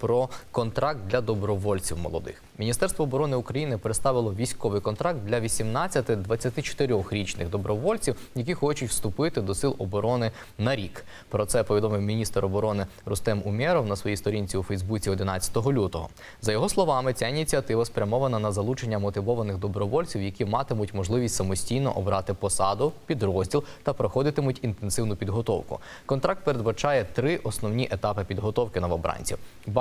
Про контракт для добровольців молодих Міністерство оборони України представило військовий контракт для 18-24-річних добровольців, які хочуть вступити до сил оборони на рік. Про це повідомив міністр оборони Рустем Умєров на своїй сторінці у Фейсбуці 11 лютого. За його словами, ця ініціатива спрямована на залучення мотивованих добровольців, які матимуть можливість самостійно обрати посаду, підрозділ та проходитимуть інтенсивну підготовку. Контракт передбачає три основні етапи підготовки новобранців: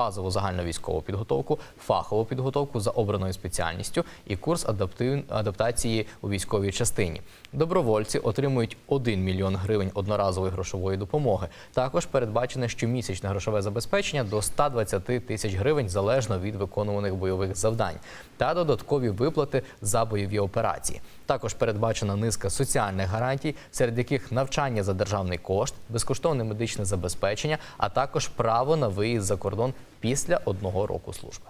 базову загальновійськову підготовку, фахову підготовку за обраною спеціальністю і курс адаптив- адаптації у військовій частині. Добровольці отримують 1 мільйон гривень одноразової грошової допомоги. Також передбачене щомісячне грошове забезпечення до 120 тисяч гривень залежно від виконуваних бойових завдань та додаткові виплати за бойові операції. Також передбачена низка соціальних гарантій, серед яких навчання за державний кошт, безкоштовне медичне забезпечення, а також право на виїзд за кордон після одного року служби.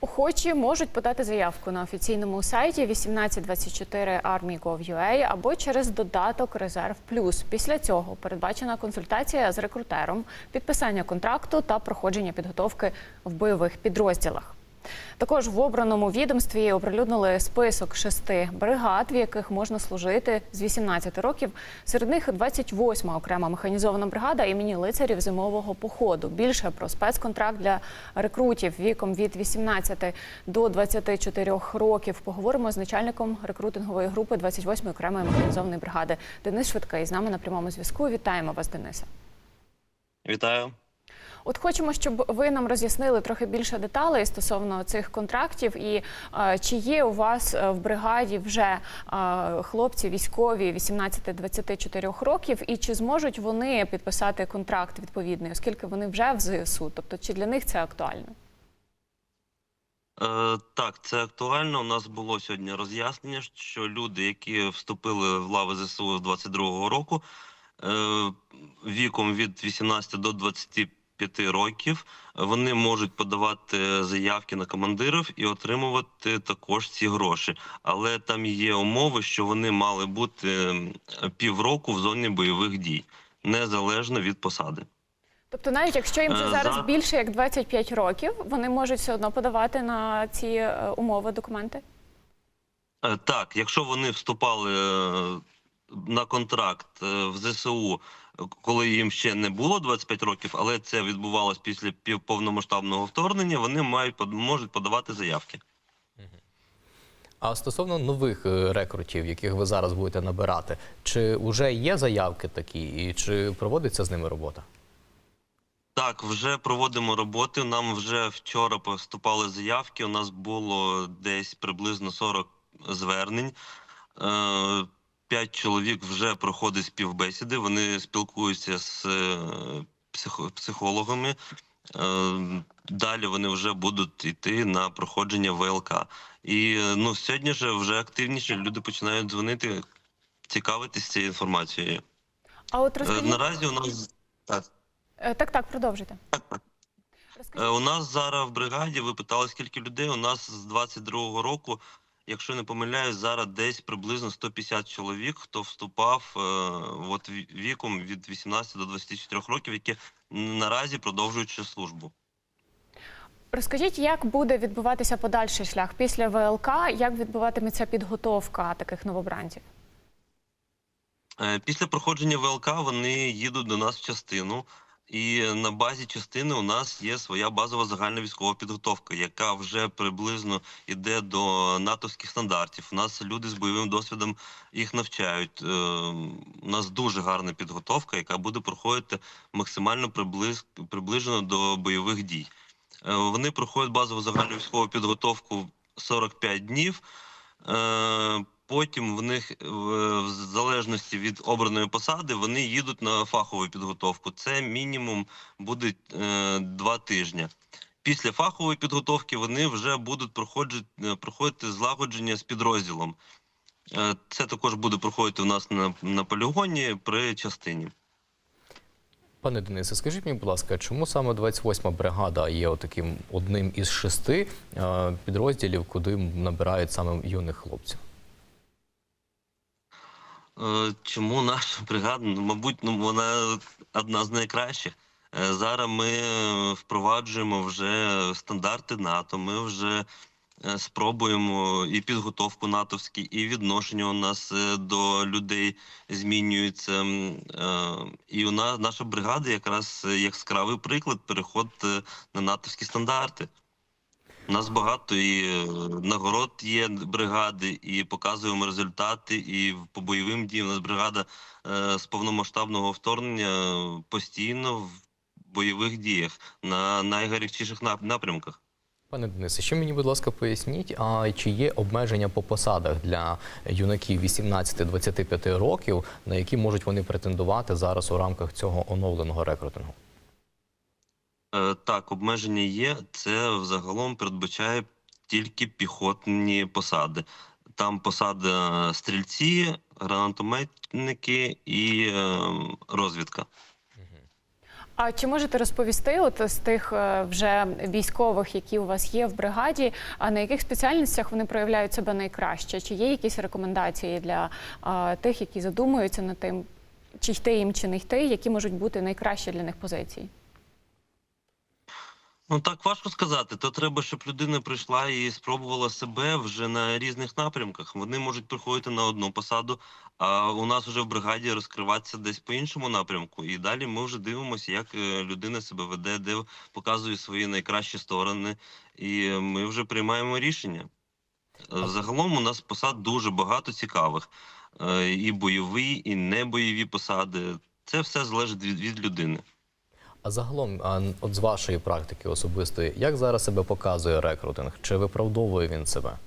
Охочі можуть подати заявку на офіційному сайті 1824 army.gov.ua або через додаток Резерв Плюс. Після цього передбачена консультація з рекрутером, підписання контракту та проходження підготовки в бойових підрозділах. Також в обраному відомстві оприлюднили список шести бригад, в яких можна служити з 18 років. Серед них 28-ма окрема механізована бригада імені лицарів зимового походу. Більше про спецконтракт для рекрутів віком від 18 до 24 років. Поговоримо з начальником рекрутингової групи 28-ї окремої механізованої бригади. Денис Швидкий з нами на прямому зв'язку. Вітаємо вас, Денисе. Вітаю. От хочемо, щоб ви нам роз'яснили трохи більше деталей стосовно цих контрактів, і е, чи є у вас е, в бригаді вже е, хлопці військові 18-24 років, і чи зможуть вони підписати контракт відповідний, оскільки вони вже в ЗСУ? Тобто, чи для них це актуально? Е, так, це актуально. У нас було сьогодні роз'яснення, що люди, які вступили в лави ЗСУ з 22-го року, віком від 18 до 25 років, вони можуть подавати заявки на командирів і отримувати також ці гроші. Але там є умови, що вони мали бути півроку в зоні бойових дій, незалежно від посади. Тобто, навіть якщо їм вже Е, зараз за- більше як 25 років, вони можуть все одно подавати на ці е, умови документи? Е, Так, якщо вони вступали е, на контракт е, в ЗСУ, е, коли їм ще не було 25 років, але це відбувалось після повномасштабного вторгнення, вони мають можуть подавати заявки. А стосовно нових е, рекрутів, яких ви зараз будете набирати, чи вже є заявки такі, і чи проводиться з ними робота? Так, вже проводимо роботи. Нам вже вчора поступали заявки. У нас було десь приблизно 40 звернень. Е, П'ять чоловік вже проходить співбесіди. Вони спілкуються з е, психологами. Е, Далі вони вже будуть йти на проходження ВЛК. І е, ну сьогодні ж вже активніше люди починають дзвонити, цікавитись цією інформацією. А от Е, розкажіть Наразі у нас так. Е, так, так, продовжуйте. Е, У нас зараз в бригаді, ви питали, скільки людей. У нас з 22-го року, якщо не помиляюсь, зараз десь приблизно 150 чоловік, хто вступав е, от віком від 18 до 24 років, які наразі продовжують ще службу. Розкажіть, як буде відбуватися подальший шлях після ВЛК? Як відбуватиметься підготовка таких новобранців? Е, Після проходження ВЛК вони їдуть до нас в частину, і на базі частини у нас є своя базова загальна військова підготовка, яка вже приблизно йде до натовських стандартів. У нас люди з бойовим досвідом їх навчають. Е, У нас дуже гарна підготовка, яка буде проходити максимально приближ... приближено до бойових дій. Е, Вони проходять базову загальну військову підготовку 45 днів. Потім в них е, в залежності від обраної посади вони їдуть на фахову підготовку. Це мінімум буде е, два тижні. Після фахової підготовки вони вже будуть проходити, е, проходити злагодження з підрозділом. Це також буде проходити у нас на, на полігоні при частині. Пане Денисе, скажіть мені, будь ласка, чому саме 28-ма бригада є таким одним із шести підрозділів, куди набирають саме юних хлопців? Е, Чому наша бригада? Ну, мабуть, ну вона одна з найкращих. Е, Зараз ми е, впроваджуємо вже стандарти НАТО. Ми вже спробуємо і підготовку натовську, і відношення у нас до людей змінюється. І у нас наша бригада якраз яскравий приклад переход на натовські стандарти. У нас багато і е, нагород є бригади, і показуємо результати. І по бойовим діям у нас бригада е, з повномасштабного вторгнення постійно в бойових діях на найгарячіших напрямках. Пане Денисе, ще мені, будь ласка, поясніть, а чи є обмеження по посадах для юнаків 18-25 років, на які можуть вони претендувати зараз у рамках цього оновленого рекрутингу? Е, Так, обмеження є. Це взагалом передбачає тільки піхотні посади. Там посада стрільці, гранатометники і е, розвідка. А чи можете розповісти, от з тих е, вже військових, які у вас є в бригаді, а на яких спеціальностях вони проявляють себе найкраще? Чи є якісь рекомендації для е, тих, які задумуються над тим, чи йти їм, чи не йти, які можуть бути найкращі для них позиції? Ну так важко сказати. То треба, щоб людина прийшла і спробувала себе вже на різних напрямках. Вони можуть приходити на одну посаду, а у нас вже в бригаді розкриватися десь по іншому напрямку. І далі ми вже дивимося, як е, людина себе веде, де показує свої найкращі сторони, і ми вже приймаємо рішення. Е, Загалом у нас посад дуже багато цікавих. Е, І бойові, і небойові посади. Це все залежить від, від людини. А загалом, а, от з вашої практики особистої, як зараз себе показує рекрутинг? Чи виправдовує він себе?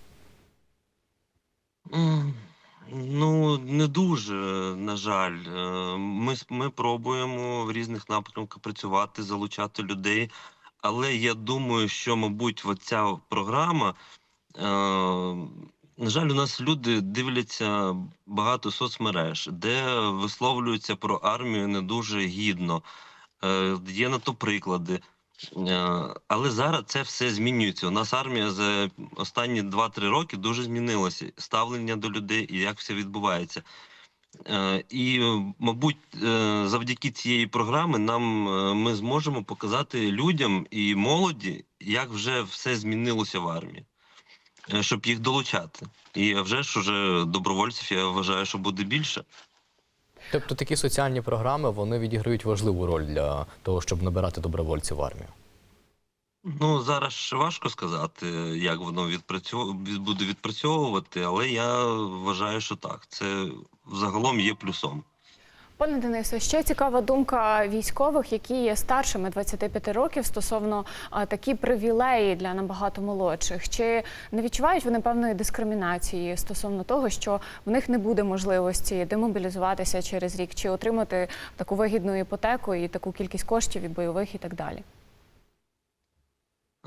Ну, не дуже, на жаль. Е, Ми, ми пробуємо в різних напрямках працювати, залучати людей. Але я думаю, що, мабуть, оця програма, е, на жаль, у нас люди дивляться багато соцмереж, де висловлюються про армію не дуже гідно. Е, Є на то приклади. Е, Але зараз це все змінюється. У нас армія за останні 2-3 роки дуже змінилася. Ставлення до людей і як все відбувається. Е, І, мабуть, завдяки цієї програми нам ми зможемо показати людям і молоді, як вже все змінилося в армії, щоб їх долучати. І вже ж уже добровольців я вважаю, що буде більше. Тобто такі соціальні програми вони відіграють важливу роль для того, щоб набирати добровольців в армію. Ну, зараз важко сказати, як воно відпрацьов... від- буде відпрацьовувати, але я вважаю, що так. Це загалом є плюсом. Пане Денисе, ще цікава думка військових, які є старшими 25 років стосовно а, такі привілеї для набагато молодших. Чи не відчувають вони певної дискримінації стосовно того, що в них не буде можливості демобілізуватися через рік, чи отримати таку вигідну іпотеку і таку кількість коштів від бойових і так далі?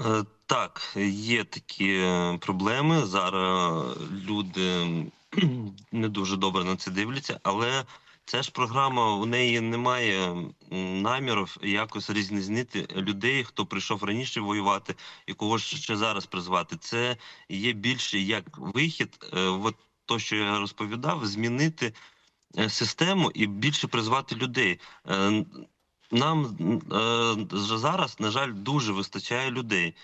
Е, Так, є такі е, проблеми. Зараз люди не дуже добре на це дивляться, але ця ж програма у неї немає намірів якось різнизнити людей, хто прийшов раніше воювати і кого ж ще зараз призвати. Це є більше як вихід, е, от то, що я розповідав, змінити е, систему і більше призвати людей. Е, Нам зараз, на жаль, дуже вистачає людей.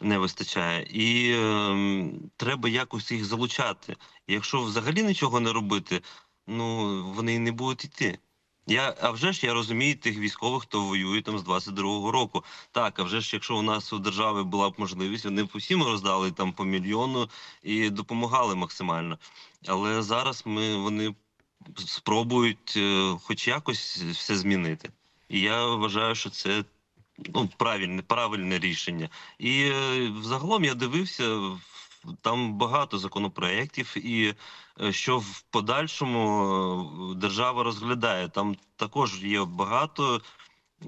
Не вистачає, і е, треба якось їх залучати. Якщо взагалі нічого не робити, ну вони не будуть йти. Я, а вже ж я розумію тих військових, хто воює там з 22-го року. Так, а вже ж, якщо у нас у держави була б можливість, вони б усім роздали там по мільйону і допомагали максимально. Але зараз ми вони спробують е, хоч якось все змінити. І я вважаю, що це ну, правильне, правильне рішення. І е, взагалом я дивився, там багато законопроєктів, і е, що в подальшому е, держава розглядає. Там також є багато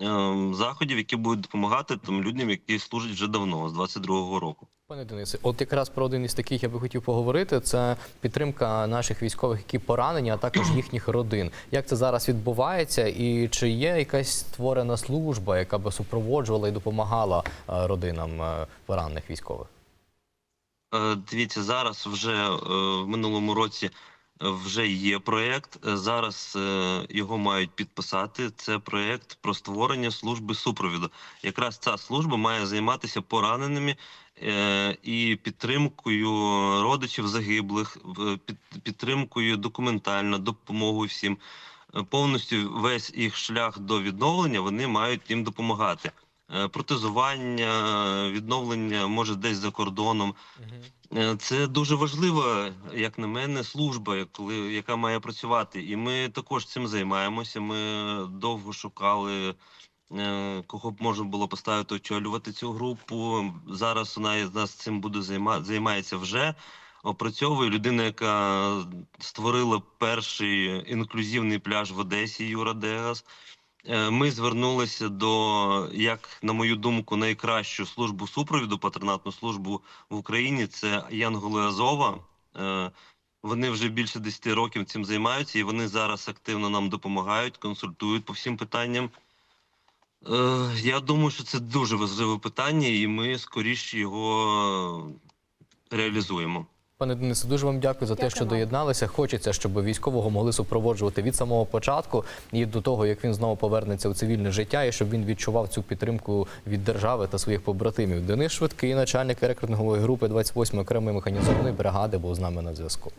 е, заходів, які будуть допомагати там людям, які служать вже давно, з 22-го року. Пане Денисе, от якраз про один із таких я би хотів поговорити. Це підтримка наших військових, які поранені, а також їхніх родин. Як це зараз відбувається, і чи є якась створена служба, яка би супроводжувала і допомагала е, родинам поранених військових? Е, Дивіться, зараз вже е, в минулому році вже є проєкт. Е, Зараз е, його мають підписати. Це проєкт про створення служби супровіду. Якраз ця служба має займатися пораненими е, і підтримкою родичів загиблих, під- підтримкою документально, допомогою всім. Е, Повністю весь їх шлях до відновлення вони мають їм допомагати. Е, Протезування, відновлення може десь за кордоном. Е, Це дуже важлива, як на мене, служба, коли яка має працювати. І ми також цим займаємося. Ми довго шукали, е, кого б можна було поставити очолювати цю групу. Зараз вона із нас цим буде займа, займається вже. Опрацьовує людина, яка створила перший інклюзивний пляж в Одесі, Юра Дегас. Е, Ми звернулися до, як на мою думку, найкращу службу супровіду, патронатну службу в Україні. Це Янголи Азова. Е, Вони вже більше 10 років цим займаються, і вони зараз активно нам допомагають, консультують по всім питанням. Е, Я думаю, що це дуже важливе питання, і ми скоріше його реалізуємо. Пане Денисе, дуже вам дякую за те, що доєдналися. Хочеться, щоб військового могли супроводжувати від самого початку і до того, як він знову повернеться у цивільне життя, і щоб він відчував цю підтримку від держави та своїх побратимів. Денис Швидкий, начальник рекрутингової групи 28 окремої механізованої бригади, був з нами на зв'язку.